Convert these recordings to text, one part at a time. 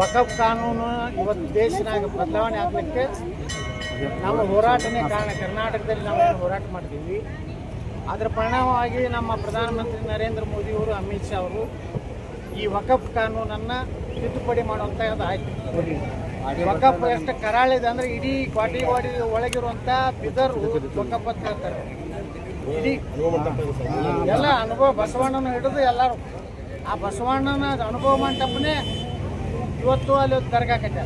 ವಕಫ್ ಕಾನೂನು ಇವತ್ತು ದೇಶನಾಗ ಬದಲಾವಣೆ ಆಗಲಿಕ್ಕೆ ನಮ್ಮ ಹೋರಾಟನೇ ಕಾರಣ. ಕರ್ನಾಟಕದಲ್ಲಿ ನಾವು ಹೋರಾಟ ಮಾಡ್ತೀವಿ. ಅದರ ಪರಿಣಾಮವಾಗಿ ನಮ್ಮ ಪ್ರಧಾನಮಂತ್ರಿ ನರೇಂದ್ರ ಮೋದಿಯವರು ಅಮಿತ್ ಶಾ ಅವರು ಈ ವಕಫ್ ಕಾನೂನನ್ನು ತಿದ್ದುಪಡಿ ಮಾಡುವಂಥದ್ದು ಆಯ್ತು. ವಕಫ್ ಎಷ್ಟು ಕರಾಳಿದೆ ಅಂದರೆ ಇಡೀ ಕ್ವಾಟಿವಾಡಿ ಒಳಗಿರುವಂಥ ಬಿದರು ವಕಫ್ ಅಂತ ಹೇಳ್ತಾರೆ. ಇಡೀ ಎಲ್ಲ ಅನುಭವ ಬಸವಣ್ಣನ ಹಿಡಿದು ಎಲ್ಲರೂ. ಆ ಬಸವಣ್ಣನ ಅನುಭವ ಮಂಟಪನೇ ಇವತ್ತು ಅಲ್ಲಿ ಒಂದು ದರ್ಗಾಕೈತೆ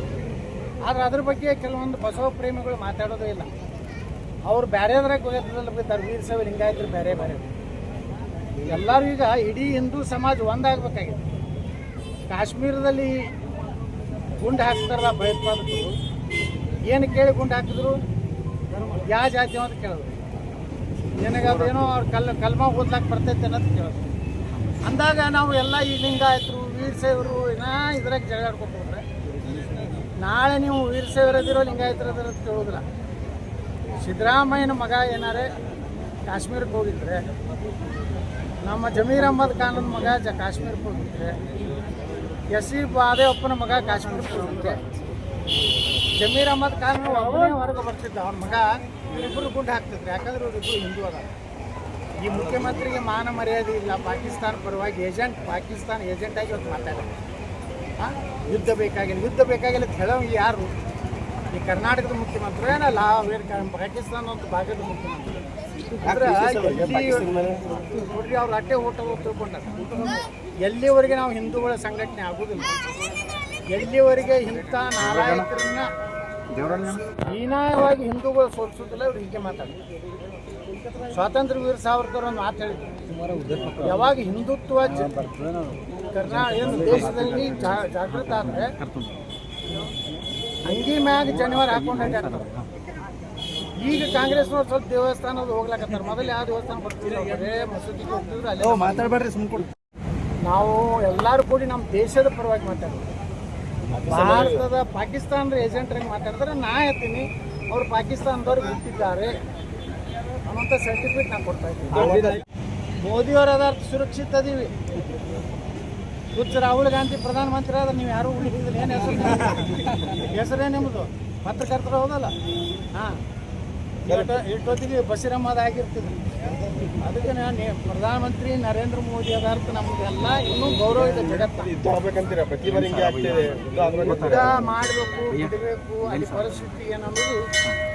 ಆದ್ರೆ ಅದ್ರ ಬಗ್ಗೆ ಕೆಲವೊಂದು ಬಸವ ಪ್ರೇಮಿಗಳು ಮಾತಾಡೋದೇ ಇಲ್ಲ. ಅವ್ರು ಬೇರೆದ್ರಾಗ ಬಿದ್ದಾರೆ ವೀರ ಶೈವ ಲಿಂಗಾಯತರು ಬೇರೆ ಬೇರೆ ಎಲ್ಲರೂ ಈಗ ಇಡೀ ಹಿಂದೂ ಸಮಾಜ ಒಂದಾಗಬೇಕಾಗಿದೆ. ಕಾಶ್ಮೀರದಲ್ಲಿ ಗುಂಡು ಹಾಕ್ತಾರಲ್ಲ ಭಯೋತ್ಪಾದಕರು. ಏನು ಕೇಳಿ ಗುಂಡು ಹಾಕಿದ್ರು? ಯಾವ ಜಾತಿ ಅಂತ ಕೇಳಿದ್ರು. ನಿನಗದೇನೋ ಅವ್ರು ಕಲ್ ಕಲ್ಮ ಓದ್ಲಾಕ್ ಬರ್ತೈತೆ ಅನ್ನೋದು ಕೇಳಿದ್ರು. ಅಂದಾಗ ನಾವು ಎಲ್ಲ ಈ ಲಿಂಗಾಯತರು ವೀರಶೈವರು ಇದ್ರಾಗ ಜಗಳಾಡ್ಕೊಂಡ್ರೆ ನಾಳೆ ನೀವು ವೀರಶೈವರದಿರೋ ಲಿಂಗಾಯತರದಿರೋ ಅಂತ ಕೇಳೋದಿಲ್ಲ. ಸಿದ್ದರಾಮಯ್ಯನ ಮಗ ಏನಾರೇ ಕಾಶ್ಮೀರಕ್ಕೆ ಹೋಗಿದ್ರೆ, ನಮ್ಮ ಜಮೀರ್ ಅಹಮದ್ ಖಾನನ ಮಗ ಜ ಕಾಶ್ಮೀರಕ್ಕೆ ಹೋಗಿದ್ರೆ ಎಸ್ ಸಿ ಬಾದೇವಪ್ಪನ ಮಗ ಕಾಶ್ಮೀರಕ್ಕೆ ಹೋಗಿದ್ರೆ, ಜಮೀರ್ ಅಹಮದ್ ಖಾನ್ ಅವನೇ ಹೊರಗೆ ಬರ್ತಿದ್ದ. ಅವನ ಮಗ ಇವರಿಬ್ಬರು ಗುಂಡು ಹಾಕ್ತಿದ್ರು. ಯಾಕಂದ್ರೆ ಇವರಿಬ್ಬರು ಹಿಂದೂ ಅದ ಈ ಮುಖ್ಯಮಂತ್ರಿಗೆ ಮಾನ ಮರ್ಯಾದೆ ಇಲ್ಲ. ಪಾಕಿಸ್ತಾನ ಪರವಾಗಿ ಏಜೆಂಟ್, ಪಾಕಿಸ್ತಾನ ಏಜೆಂಟ್ ಆಗಿ ಇವತ್ತು ಮಾತಾಡ ಯುದ್ಧ ಬೇಕಾಗಿಲ್ಲ ಯುದ್ಧ ಬೇಕಾಗಿಲ್ಲ ಅಂತ ಹೇಳೋ ಯಾರು? ಈ ಕರ್ನಾಟಕದ ಮುಖ್ಯಮಂತ್ರಿ ಏನಲ್ಲ ಪಾಕಿಸ್ತಾನ ಒಂದು ಭಾಗದ ಮುಖ್ಯಮಂತ್ರಿ. ಅಂದ್ರೆ ನೋಡ್ರಿ ಅವ್ರು ಅಟ್ಟೆ ಊಟ ತಿಳ್ಕೊಂಡ ಎಲ್ಲಿವರೆಗೆ ನಾವು ಹಿಂದೂಗಳ ಸಂಘಟನೆ ಆಗುದಿಲ್ಲ? ಎಲ್ಲಿವರೆಗೆ ಇಂಥ ನಾರಾಯಕರನ್ನ ಹೀನಾಯವಾಗಿ ಹಿಂದೂಗಳು ಸೋಲಿಸೋದಿಲ್ಲ ಇವ್ರು ಹೀಗೆ ಮಾತಾಡ್ತಾರೆ. ಸ್ವಾತಂತ್ರ್ಯ ವೀರ ಸಾವರ್ಕರ್ ಒಂದು ಮಾತು ಹೇಳಿದ್ರು. ಯಾವಾಗ ಹಿಂದುತ್ವ ಕರ್ನಾ ಏನು ದೇಶದಲ್ಲಿ ಜಾಗೃತ ಆದರೆ ಅಂಗಿ ಮ್ಯಾಗ ಜನಿವಾರ ಹಾಕೊಂಡು ಅಡ್ಡಾಡ್ತಾರೆ ಈಗ ಕಾಂಗ್ರೆಸ್ನವ್ರು ಸ್ವಲ್ಪ ದೇವಸ್ಥಾನದ ಹೋಗ್ಲಾಕತ್ತಾರ. ಮೊದಲು ಯಾವ ದೇವಸ್ಥಾನ ಬರ್ತಿದ್ರು ಬರೇ ಮಸೂದಿಗೆ ಹೋಗ್ತಿದ್ರು ಅಲ್ಲೇ ಮಾತಾಡ್ಬೇಡ್ರಿ ಸುಮ್ಕೊಂಡು ನಾವು ಎಲ್ಲರೂ ಕೂಡಿ ನಮ್ಮ ದೇಶದ ಪರವಾಗಿ ಮಾತಾಡೋದು ಭಾರತದ ಪಾಕಿಸ್ತಾನದ ಏಜೆಂಟ್ರಿಗೆ ಮಾತಾಡಿದ್ರೆ ನಾ ಹೇಳ್ತೀನಿ ಅವರು ಪಾಕಿಸ್ತಾನದವ್ರು ಬಿಟ್ಟಿದ್ದಾರೆ. ಅನ್ನೋಂಥ ಸರ್ಟಿಫಿಕೇಟ್ ನಾ ಕೊಡ್ತಾ ಇದ್ದೀನಿ. ಮೋದಿಯವರು ಅದಾರ್ಥ ಸುರಕ್ಷಿತ ಅದೀವಿ ಹುಚ್ಚ ರಾಹುಲ್ ಗಾಂಧಿ ಪ್ರಧಾನಮಂತ್ರಿ ಆದ್ರೆ ನೀವು ಯಾರು ಉಳಿಸಿದ್ರೆ ಏನು ಹೆಸರು? ಹೆಸರೇ ನಿಮ್ಮದು ಪತ್ರಕರ್ತರು ಹೌದಲ್ಲ? ಹಾಂ. ಇಷ್ಟೊತ್ತಿಗೆ ಬಸಿರಮ್ಮದ ಆಗಿರ್ತದೆ ಅದಕ್ಕೆ ನಾನು ಪ್ರಧಾನಮಂತ್ರಿ ನರೇಂದ್ರ ಮೋದಿ ಅದಾರ್ಥ ನಮಗೆಲ್ಲ ಇನ್ನೂ ಗೌರವ ಇದೆ ಯುದ್ಧ ಮಾಡಬೇಕು ಬಿಡಬೇಕು ಅಲ್ಲಿ ಪರಿಸ್ಥಿತಿ ಏನನ್ನೋದು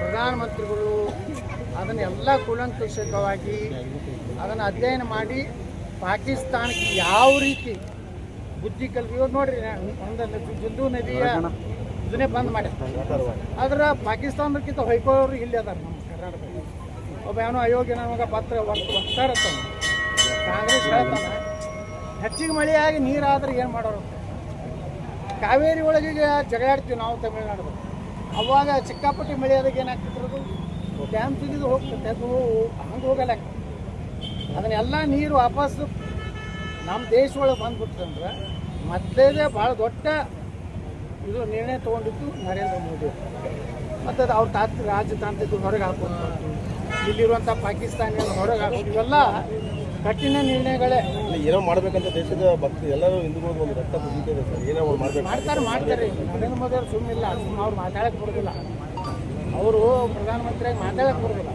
ಪ್ರಧಾನಮಂತ್ರಿಗಳು ಅದನ್ನೆಲ್ಲ ಕುಲಂಕುಷಕವಾಗಿ ಅದನ್ನು ಅಧ್ಯಯನ ಮಾಡಿ ಪಾಕಿಸ್ತಾನಕ್ಕೆ ಯಾವ ರೀತಿ ಬುದ್ಧಿ ಇವ್ರು ನೋಡ್ರಿ ಒಂದು ಸಿಂಧೂ ನದಿಯ ಇದನ್ನೇ ಬಂದ್ ಮಾಡಿ ಆದ್ರೆ ಪಾಕಿಸ್ತಾನಕ್ಕಿಂತ ಹೊಯ್ಕೋರು ಇಲ್ಲಿ ಅದಾರ ನಮ್ಮ ಕರ್ನಾಟಕದಲ್ಲಿ. ಒಬ್ಬ ಏನೋ ಅಯೋಗ್ಯ ನಮಗೆ ಪತ್ರ ಒತ್ತಾರ ಕಾಂಗ್ರೆಸ್ ಹೇಳ್ತಾನೆ ಹೆಚ್ಚಿಗೆ ಮಳೆಯಾಗಿ ನೀರಾದ್ರೆ ಏನು ಮಾಡೋರು ಕಾವೇರಿ ಒಳಗೆ ಜಗಳಾಡ್ತೀವಿ ನಾವು ತಮಿಳ್ನಾಡು ಅವಾಗ ಚಿಕ್ಕಾಪಟ್ಟಿ ಮಳೆ ಆದಾಗ ಏನಾಗ್ತಿದ್ರು ಡ್ಯಾಮ್ ತೆಗೆದು ಹೋಗ್ತದೆ ಅದು ಹಂಗೆ ಹೋಗಲ್ಲ. ಅದನ್ನೆಲ್ಲ ನೀರು ವಾಪಸ್ಸು ನಮ್ಮ ದೇಶ ಒಳಗೆ ಬಂದ್ಬಿಟ್ರಂದ್ರೆ ಮೊದಲೇದೇ ಭಾಳ ದೊಡ್ಡ ಇದು ನಿರ್ಣಯ ತೊಗೊಂಡಿದ್ದು ನರೇಂದ್ರ ಮೋದಿ. ಮತ್ತು ಅದು ಅವ್ರ ತಾತ್ ರಾಜತಾಂತ್ರಿಕ ಹೊರಗೆ ಹಾಕೋದು ಇಲ್ಲಿರುವಂಥ ಪಾಕಿಸ್ತಾನಿಯನ್ನು ಹೊರಗೆ ಹಾಕೋದು ಇವೆಲ್ಲ ಕಠಿಣ ನಿರ್ಣಯಗಳೇ. ಏನೋ ಮಾಡಬೇಕಂತ ದೇಶದ ಭಕ್ತಿ ಎಲ್ಲರೂ ಹಿಂದೂಗಳು ಒಂದು ರಕ್ತ ಸರ್. ಏನೋ ಮಾಡ್ಬೇಕು. ಮಾಡ್ತಾರೆ ಮಾಡ್ತಾರೆ. ನರೇಂದ್ರ ಮೋದಿ ಅವ್ರು ಸುಮ್ಮನಿಲ್ಲ ಸುಮ್ಮನೆ ಅವ್ರು ಮಾತಾಡಕ್ಕೆ ಬರೋದಿಲ್ಲ. ಅವರು ಪ್ರಧಾನಮಂತ್ರಿಯಾಗಿ ಮಾತಾಡಕ್ಕೆ ಬರೋದಿಲ್ಲ.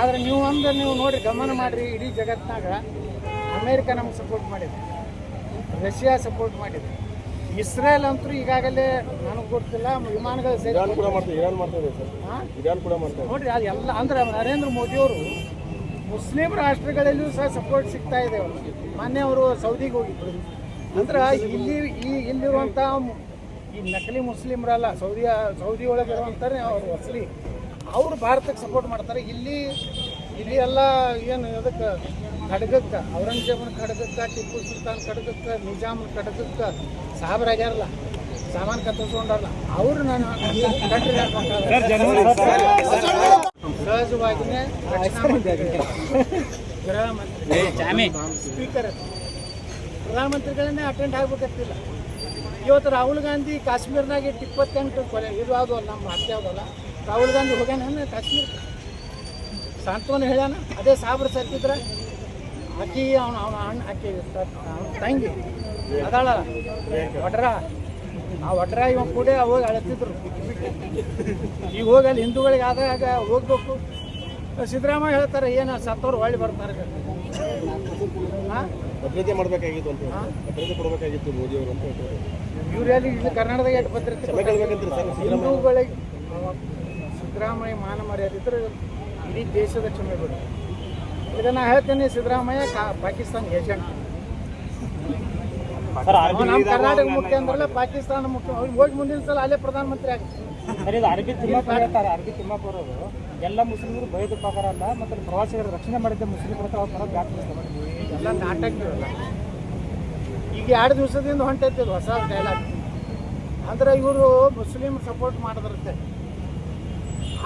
ಆದರೆ ನೀವು ಅಂದ್ರೆ ನೀವು ನೋಡಿ ಗಮನ ಮಾಡಿರಿ ಇಡೀ ಜಗತ್ತಿನಾಗ ಅಮೇರಿಕ ನಮ್ಗೆ ಸಪೋರ್ಟ್ ಮಾಡಿದೆ. ರಷ್ಯಾ ಸಪೋರ್ಟ್ ಮಾಡಿದೆ. ಇಸ್ರೇಲ್ ಅಂತೂ ಈಗಾಗಲೇ ನನಗೆ ಗೊತ್ತಿಲ್ಲ ವಿಮಾನಗಳು ಸೇರಿ. ನೋಡ್ರಿ ಅದು ಎಲ್ಲ ಅಂದ್ರೆ ನರೇಂದ್ರ ಮೋದಿಯವರು ಮುಸ್ಲಿಂ ರಾಷ್ಟ್ರಗಳಲ್ಲೂ ಸಹ ಸಪೋರ್ಟ್ ಸಿಗ್ತಾ ಇದೆ ಅವ್ರಿಗೆ. ಮೊನ್ನೆ ಅವರು ಸೌದಿಗೆ ಹೋಗಿದ್ರು. ಅಂದ್ರೆ ಇಲ್ಲಿ ಈ ಇಲ್ಲಿರುವಂಥ ಈ ನಕಲಿ ಮುಸ್ಲಿಮರಲ್ಲ ಸೌದಿ ಸೌದಿ ಒಳಗಿರುವಂಥವ್ರೆ ಅವರು ಅಸಲಿ. ಅವರು ಭಾರತಕ್ಕೆ ಸಪೋರ್ಟ್ ಮಾಡ್ತಾರೆ. ಇಲ್ಲಿ ಇಲ್ಲಿ ಎಲ್ಲ ಏನು ಅದಕ್ಕೆ ಖಡ್ಗಕ್ಕೆ ಔರಂಗಜೇಬನ ಖಡ್ಗಕ್ಕೆ ಟಿಪ್ಪು ಸುಲ್ತಾನ್ ಖಡ್ಗಕ್ಕೆ ನಿಜಾಮನ ಖಡ್ಗಕ್ಕೆ ಸಾಬ್ರಾಗ್ಯಾರಲ್ಲ ಸಾಮಾನು ಕತ್ತಿಸ್ಕೊಂಡಾರಲ್ಲ ಅವರು ನಾನು ಸಹಜವಾಗಿನೇ ಗೃಹ ಮಂತ್ರಿ ಸ್ಪೀಕರ್. ಪ್ರಧಾನಮಂತ್ರಿಗಳನ್ನೇ ಅಟೆಂಡ್ ಆಗ್ಬೇಕಿಲ್ಲ ಇವತ್ತು ರಾಹುಲ್ ಗಾಂಧಿ ಕಾಶ್ಮೀರ್ನಾಗ ಇಟ್ಟು ಇಪ್ಪತ್ತೆಂಟು ಕೊಲೆ ಇದು ಯಾವುದು ಅಲ್ಲ ನಮ್ಮ ಹತ್ಯೆ ಯಾವುದಲ್ಲ ರಾಹುಲ್ ಗಾಂಧಿ ಹೋಗ್ಯಾನ ಕಾಶ್ಮೀರ. ಸಾಂತ್ವನ ಹೇಳ್ಯಾನ ಅದೇ ಸಾಬ್ರ ಸತ್ತಿದ್ರೆ ಅಕ್ಕಿ ಅವನು ಅವನ ಅಣ್ಣ ಅಕ್ಕಿ ಅವನ ತಂಗಿ ಅದಾಳ ಒಟ್ರ ಆ ಒಡ್ರ ಇವ ಕೂಡ ಹೋಗಿ ಅಳತಿದ್ರು. ಈಗ ಹೋಗಿ ಅಲ್ಲಿ ಹಿಂದೂಗಳಿಗೆ ಆದಾಗ ಹೋಗ್ಬೇಕು. ಸಿದ್ದರಾಮಯ್ಯ ಹೇಳ್ತಾರೆ ಏನು ಸತ್ತವ್ರು ಹೊಳ್ಳಿ ಬರ್ತಾರೆ. ಭದ್ರತೆ ಮಾಡಬೇಕಾಗಿತ್ತು ಅಂತ. ಭದ್ರತೆ ಕೊಡಬೇಕಾಗಿತ್ತು ಮೋದಿ ಅವರು ಅಂತ ಹೇಳ್ತಾರೆ. ಇವ್ರಲ್ಲಿ ಇಲ್ಲಿ ಕರ್ನಾಟಕದಾಗ ಎಷ್ಟು ಭದ್ರತೆ ಹಿಂದೂಗಳಿಗೆ ಸಿದ್ದರಾಮಯ್ಯ ಮಾನ ಮರ್ಯಾದೆ ಇದ್ರೆ ಇಡೀ ದೇಶದ ಕ್ಷಮೆ ಬಿಡು ಇದನ್ನ ಹೇಳ್ತೀನಿ ಸಿದ್ದರಾಮಯ್ಯ ಕಾ- ಪಾಕಿಸ್ತಾನ ಏಜೆಂಟ್ ನಮ್ಮ ಕರ್ನಾಟಕ ಮುಖ್ಯ ಅಂದ್ರಲ್ಲ ಪಾಕಿಸ್ತಾನ ಮುಖ್ಯ. ಅವ್ರಿಗೆ ಹೋಗಿ ಮುಂದಿನ ಸಲ ಅಲ್ಲೇ ಪ್ರಧಾನಮಂತ್ರಿ ಸರಿ ಇದು ಅರಬಿ ತಿಮ್ಮಾಪುರ ಹೇಳ್ತಾರೆ ಅರಬಿ ತಿಮ್ಮಾಪುರ ಅವರು. ಎಲ್ಲ ಮುಸ್ಲಿಮರು ಭಯದ ಪ್ರಕಾರ ಅಲ್ಲ ಮತ್ತು ಪ್ರವಾಸಿಗರ ರಕ್ಷಣೆ ಮಾಡಿದ್ದೆ ಮುಸ್ಲಿಮರ ಹತ್ರ ಅವ್ರು ಬರೋದು ವ್ಯಾಪ್ತಿಸ್ತಾರೆ ಎಲ್ಲ ನಾಟಕ ಇರಲ್ಲ ಈಗ ಎರಡು ದಿವಸದಿಂದ ಹೊಂಟೈತಿ ಹೊಸ ಡೈಲಾಗ್ ಅಂದ್ರೆ ಇವರು ಮುಸ್ಲಿಮ್ ಸಪೋರ್ಟ್ ಮಾಡಿದ್ರಂತೆ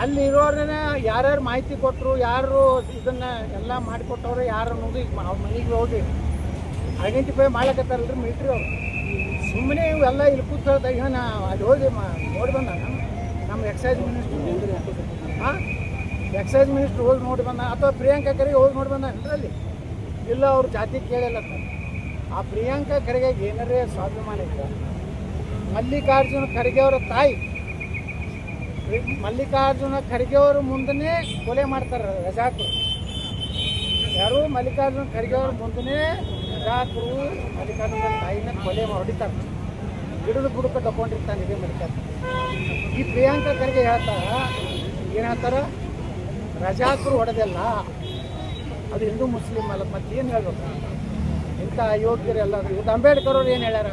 ಅಲ್ಲಿ ಇರೋರನ್ನ ಯಾರ್ಯಾರು ಮಾಹಿತಿ ಕೊಟ್ಟರು ಯಾರು ಇದನ್ನ ಎಲ್ಲ ಮಾಡಿಕೊಟ್ಟವ್ರು ಯಾರು ಅನ್ನೋದು ಈಗ ಅವ್ರ ಮನೆಗೆ ಹೋಗಿ ಐಡೆಂಟಿಫೈ ಮಾಡ್ಲಕತ್ತಾರಲ್ರಿ ಮಿಲ್ಟ್ರಿ ಅವರು. ಸುಮ್ಮನೆ ಇವೆಲ್ಲ ಇಲ್ಲಿ ಕೂತ್ ಹೇಳ್ತಾ ಈಗ ಅಲ್ಲಿ ಹೋಗಿ ಮಾ, ನೋಡಿ ಬಂದ ನಮ್ಮ ಎಕ್ಸೈಸ್ ಮಿನಿಸ್ಟ್ರು ಹಾಂ ಎಕ್ಸೈಸ್ ಮಿನಿಸ್ಟ್ರ್ ಹೋಗಿ ನೋಡಿ ಬಂದ, ಅಥವಾ ಪ್ರಿಯಾಂಕಾ ಖರ್ಗೆ ಹೋಗಿ ನೋಡಿ ಬಂದ ಅಲ್ಲಿ? ಇಲ್ಲ, ಅವ್ರ ಜಾತಿ ಕೇಳಿಲ್ಲ ಆ ಪ್ರಿಯಾಂಕಾ ಖರ್ಗೆ ಏನಾರೇ ಸ್ವಾಭಿಮಾನ ಇತ್ತು ಮಲ್ಲಿಕಾರ್ಜುನ ಖರ್ಗೆ ಅವರ ತಾಯಿ ಮಲ್ಲಿಕಾರ್ಜುನ ಖರ್ಗೆ ಅವರು ಮುಂದನೇ ಕೊಲೆ ಮಾಡ್ತಾರೆ ರಜಾಕರು ಯಾರು? ಮಲ್ಲಿಕಾರ್ಜುನ ಖರ್ಗೆ ಅವ್ರ ಮುಂದನೇ ರಜಾಕರು ಮಲ್ಲಿಕಾರ್ಜುನ ತಾಯಿನ ಕೊಲೆ ಹೊಡಿತಾರೆ ಗಿಡದ ಬುಡಕ ತಗೊಂಡಿರ್ತಾನೆ ಇದೇ ಮಲ್ಲಿಕಾರ್ಜುನ. ಈ ಪ್ರಿಯಾಂಕ ಖರ್ಗೆ ಹೇಳ್ತಾರ, ಏನು ಹೇಳ್ತಾರ? ರಜಾಕರು ಹೊಡೆದಿಲ್ಲ, ಅದು ಹಿಂದೂ ಮುಸ್ಲಿಂ ಅಲ್ಲ, ಮತ್ತೆ ಏನು ಹೇಳ್ಬೇಕು? ಇಂಥ ಅಯೋಗ್ಯರೆಲ್ಲ ಇವತ್ತು ಅಂಬೇಡ್ಕರ್ ಅವ್ರು ಏನು ಹೇಳ್ಯಾರ?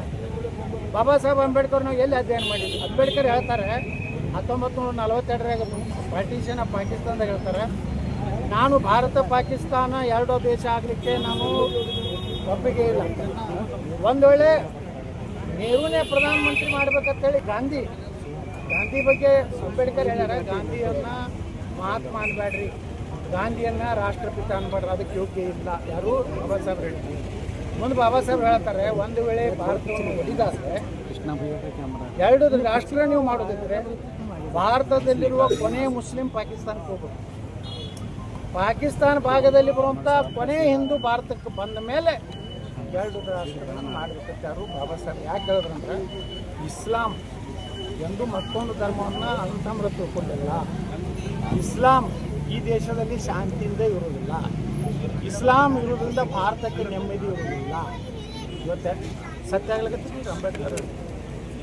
ಬಾಬಾ ಸಾಹೇಬ್ ಅಂಬೇಡ್ಕರ್ ನಾವು ಎಲ್ಲಿ ಅಧ್ಯಯನ ಮಾಡಿದ್ವಿ ಅಂಬೇಡ್ಕರ್ ಹೇಳ್ತಾರೆ ಹತ್ತೊಂಬತ್ತು ನೂರ ನಲವತ್ತೆರಡರಾಗ ಪಾರ್ಟಿಷನ್ ಆಫ್ ಪಾಕಿಸ್ತಾನದಾಗ ಹೇಳ್ತಾರೆ ನಾನು ಭಾರತ ಪಾಕಿಸ್ತಾನ ಎರಡೋ ದೇಶ ಆಗಲಿಕ್ಕೆ ನಾನು ಒಪ್ಪಿಗೆ ಇಲ್ಲ. ಒಂದು ವೇಳೆ ನೆಹರೂನೇ ಪ್ರಧಾನಮಂತ್ರಿ ಮಾಡ್ಬೇಕಂತೇಳಿ ಗಾಂಧಿ ಗಾಂಧಿ ಬಗ್ಗೆ ಅಂಬೇಡ್ಕರ್ ಹೇಳ್ಯಾರ ಗಾಂಧಿಯನ್ನ ಮಹಾತ್ಮ ಅನ್ಬೇಡ್ರಿ ಗಾಂಧಿಯನ್ನ ರಾಷ್ಟ್ರಪಿತ ಅನ್ಬೇಡ್ರಿ ಅದಕ್ಕೆ ಯೋಗ್ಯ ಇಲ್ಲ. ಯಾರು? ಬಾಬಾ ಸಾಹೇಬ್ ಹೇಳ್ತೀವಿ ಮುಂದೆ ಬಾಬಾ ಸಾಹೇಬ್ ಹೇಳ್ತಾರೆ ಒಂದು ವೇಳೆ ಭಾರತವನ್ನು ಒಡಿದಾದ್ರೆ ಎರಡು ರಾಷ್ಟ್ರ ನೀವು ಮಾಡೋದಿದ್ರೆ ಭಾರತದಲ್ಲಿರುವ ಕೊನೆಯ ಮುಸ್ಲಿಂ ಪಾಕಿಸ್ತಾನಕ್ಕೆ ಹೋಗ್ಬೇಕು. ಪಾಕಿಸ್ತಾನ ಭಾಗದಲ್ಲಿ ಬರುವಂಥ ಕೊನೆ ಹಿಂದೂ ಭಾರತಕ್ಕೆ ಬಂದ ಮೇಲೆ ಎರಡು ರಾಷ್ಟ್ರಗಳನ್ನು ಮಾಡಬೇಕಂತ ಯಾರು ಬಾಬಾ ಸಾಹೇಬ್ ಯಾಕೆ ಹೇಳಿದ್ರಂದ್ರೆ ಇಸ್ಲಾಂ ಎಂದು ಮತ್ತೊಂದು ಧರ್ಮವನ್ನು ಅಂತಮ್ರ ತಿಳ್ಕೊಂಡಿಲ್ಲ ಇಸ್ಲಾಂ ಈ ದೇಶದಲ್ಲಿ ಶಾಂತಿಯಿಂದ ಇರುವುದಿಲ್ಲ. ಇಸ್ಲಾಂ ಇರುವುದರಿಂದ ಭಾರತಕ್ಕೆ ನೆಮ್ಮದಿ ಇರುವುದಿಲ್ಲ. ಇವತ್ತೆ ಸತ್ಯಾಗ್ಲಿಕ್ಕೆ ಅಂಬೇಡ್ಕರ್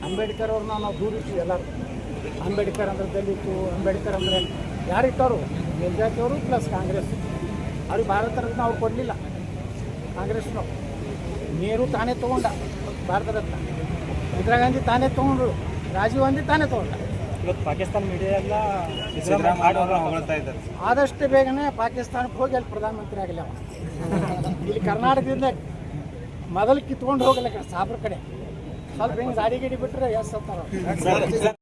ಅಂಬೇಡ್ಕರ್ ಅವ್ರನ್ನ ನಾವು ದೂರ ಇಟ್ಟಿವಿ ಎಲ್ಲರೂ. ಅಂಬೇಡ್ಕರ್ ಅಂದ್ರೆ ದಲಿತು ಅಂಬೇಡ್ಕರ್ ಅಂದರೆ ಯಾರಿಟ್ಟವರು? ಎಲ್ ಅವರು ಪ್ಲಸ್ ಕಾಂಗ್ರೆಸ್. ಅವ್ರಿಗೆ ಭಾರತ ರತ್ನ ಅವ್ರು ಕೊಡಲಿಲ್ಲ. ಕಾಂಗ್ರೆಸ್ನವ್ರು. ನೇರು ತಾನೇ ತೊಗೊಂಡ ಭಾರತ ರತ್ನ. ಇಂದಿರಾ ಗಾಂಧಿ ತಾನೇ ತೊಗೊಂಡ್ರು. ರಾಜೀವ್ ಗಾಂಧಿ ತಾನೇ ತೊಗೊಂಡ. ಇವತ್ತು ಪಾಕಿಸ್ತಾನ ಮೀಡಿಯಾ ಎಲ್ಲ ಆದಷ್ಟು ಬೇಗನೆ ಪಾಕಿಸ್ತಾನಕ್ಕೆ ಹೋಗಿ ಅಲ್ಲಿ ಪ್ರಧಾನಮಂತ್ರಿ ಆಗಲಿ ಅವ. ಇಲ್ಲಿ ಕರ್ನಾಟಕದಿಂದ ಮೊದಲು ಕಿತ್ಕೊಂಡು ಹೋಗಲ್ಲ ಸಾಬ್ರ ಕಡೆ. ಸ್ವಲ್ಪ ಹಿಂಗೆ ಗಾಡಿ ಗಿಡಿ ಬಿಟ್ಟರೆ ಎಸ್ ಸರ್